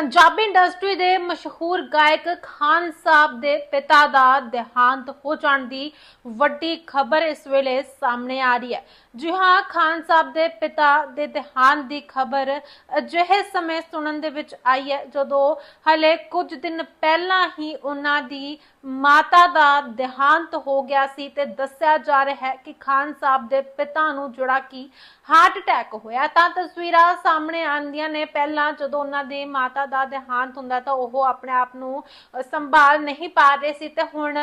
Punjabi industry ਦੇ ਮਸ਼ਹੂਰ ਗਾਇਕ ਖਾਨ ਸਾਹਿਬ ਦੇ ਪਿਤਾ ਦਾ ਦੇਹਾਂਤ ਹੋ ਜਾਣ ਦੀ ਵੱਡੀ ਖਬਰ ਇਸ ਵੇਲੇ ਸਾਹਮਣੇ ਆ ਰਹੀ ਹੈ। ਜੀ ਹਾਂ, ਖਾਨ ਸਾਹਿਬ ਦੇ ਪਿਤਾ ਦੇ ਦੇਹਾਂਤ ਦੀ ਖਬਰ ਅਜਿਹੇ ਸਮੇਂ ਸੁਣਨ ਦੇ ਵਿੱਚ ਆਈ ਹੈ, ਜਦੋਂ ਹਲੇ ਕੁਝ ਦਿਨ ਪਹਿਲਾਂ ਹੀ ਉਹਨਾਂ ਦੀ ਮਾਤਾ ਦਾ ਦੇਹਾਂਤ ਹੋ ਗਿਆ ਸੀ ਤੇ ਦੱਸਿਆ ਜਾ ਰਿਹਾ ਹੈ ਕਿ ਖਾਨ ਸਾਹਿਬ ਦੇ ਪਿਤਾ ਨੂੰ ਜਿਹੜਾ ਕਿ ਹਾਰਟ ਅਟੈਕ ਹੋਇਆ। ਤਾਂ ਤਸਵੀਰਾਂ ਸਾਹਮਣੇ ਆਉਂਦੀਆਂ ਨੇ। ਪਹਿਲਾਂ ਜਦੋਂ ਉਹਨਾਂ ਦੇ ਮਾਤਾ ਦਾ ਦੇਹਾਂਤ ਹੁੰਦਾ ਤਾਂ ਉਹ ਆਪਣੇ ਆਪ ਨੂੰ ਸੰਭਾਲ ਨਹੀਂ ਪਾ ਰਹੇ ਸੀ। ਤੇ ਹੁਣ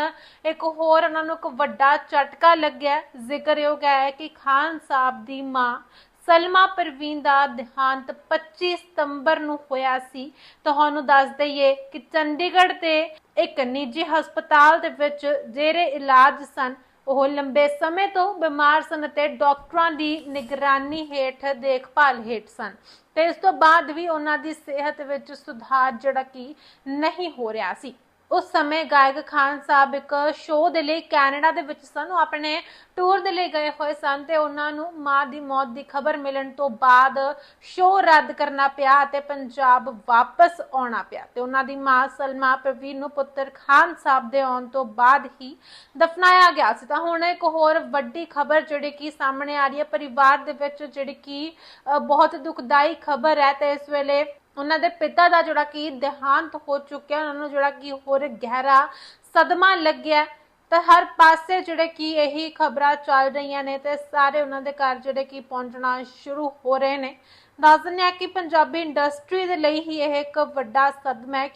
ਇੱਕ ਹੋਰ ਉਹਨਾਂ ਨੂੰ ਇੱਕ ਵੱਡਾ ਝਟਕਾ ਲੱਗਿਆ। ਜ਼ਿਕਰਯੋਗ ਹੈ ਕਿ ਖਾਨ ਸਾਹਿਬ ਦੀ ਮਾਂ ਸਲਮਾ ਪਰਵੀਨ ਦਾ ਦੇਹਾਂਤ 25 ਸਤੰਬਰ ਨੂੰ ਹੋਇਆ ਸੀ। ਤੁਹਾਨੂੰ ਦੱਸ ਦਈਏ ਕਿ ਚੰਡੀਗੜ੍ਹ ਦੇ ਇੱਕ ਨਿੱਜੀ ਹਸਪਤਾਲ ਦੇ ਵਿੱਚ ਜਿਹੜੇ ਇਲਾਜ ਸਨ। ਉਹ ਲੰਬੇ ਸਮੇਂ ਤੋਂ ਬਿਮਾਰ ਸਨ ਅਤੇ ਡਾਕਟਰਾਂ ਦੀ ਨਿਗਰਾਨੀ ਹੇਠ ਦੇਖਭਾਲ ਹੇਠ ਸਨ। ਤੇ ਇਸ ਤੋਂ ਬਾਅਦ ਵੀ ਉਹਨਾਂ ਦੀ ਸਿਹਤ ਵਿੱਚ ਸੁਧਾਰ ਜਿਹੜਾ ਕਿ ਨਹੀਂ ਹੋ ਰਿਹਾ ਸੀ। ਉਸ ਸਮੇਂ ਗਾਇਕ ਖਾਨ ਸਾਹਿਬ ਇੱਕ ਸ਼ੋਅ ਦੇ ਲਈ ਕੈਨੇਡਾ ਦੇ ਵਿੱਚ ਸਨ। ਉਹ ਆਪਣੇ ਟੂਰ ਦੇ ਲਈ ਗਏ ਹੋਏ ਸਨ ਤੇ ਉਹਨਾਂ ਨੂੰ ਮਾਂ ਦੀ ਮੌਤ ਦੀ ਖਬਰ ਮਿਲਣ ਤੋਂ ਬਾਅਦ ਸ਼ੋਅ ਰੱਦ ਕਰਨਾ ਪਿਆ ਅਤੇ ਪੰਜਾਬ ਵਾਪਸ ਆਉਣਾ ਪਿਆ। ਤੇ ਉਹਨਾਂ ਦੀ ਮਾਂ ਸਲਮਾ ਪ੍ਰਵੀਨ ਨੂੰ ਪੁੱਤਰ ਖਾਨ ਸਾਹਿਬ ਦੇ ਆਉਣ ਤੋਂ ਬਾਅਦ ਹੀ ਦਫਨਾਇਆ ਗਿਆ ਸੀ। ਤਾਂ ਹੁਣ ਇੱਕ ਹੋਰ ਵੱਡੀ ਖਬਰ ਜਿਹੜੀ ਕਿ ਸਾਹਮਣੇ ਆ ਰਹੀ ਹੈ, ਪਰਿਵਾਰ ਦੇ ਵਿੱਚ ਜਿਹੜੀ ਕਿ ਬਹੁਤ ਦੁਖਦਾਈ ਖਬਰ ਹੈ ਤੇ ਇਸ ਵੇਲੇ ਉਹਨਾਂ ਦੇ ਪਿਤਾ ਦਾ ਜਿਹੜਾ ਕਿ ਦੇਹਾਂਤ ਹੋ ਚੁੱਕਿਆ ਉਹਨਾਂ ਨੂੰ ਜਿਹੜਾ ਕਿ ਹੋਰ ਗਹਿਰਾ ਸਦਮਾ ਲੱਗਿਆ ਤਾਂ ਹਰ ਪਾਸੇ ਜਿਹੜੇ ਕਿ ਇਹੀ ਖਬਰਾਂ ਚੱਲ ਰਹੀਆਂ ਨੇ ਤੇ ਸਾਰੇ ਉਹਨਾਂ ਦੇ ਘਰ ਜਿਹੜੇ ਕਿ ਪਹੁੰਚਣਾ ਸ਼ੁਰੂ ਹੋ ਰਹੇ ਨੇ। ਦੱਸ ਦਿੰਦੇ ਆ ਕਿ ਪੰਜਾਬੀ ਇੰਡਸਟਰੀ ਦੇ ਲਈ ਹੀ ਇਹ ਇੱਕ ਵੱਡਾ ਸਦਮਾ ਹੈ।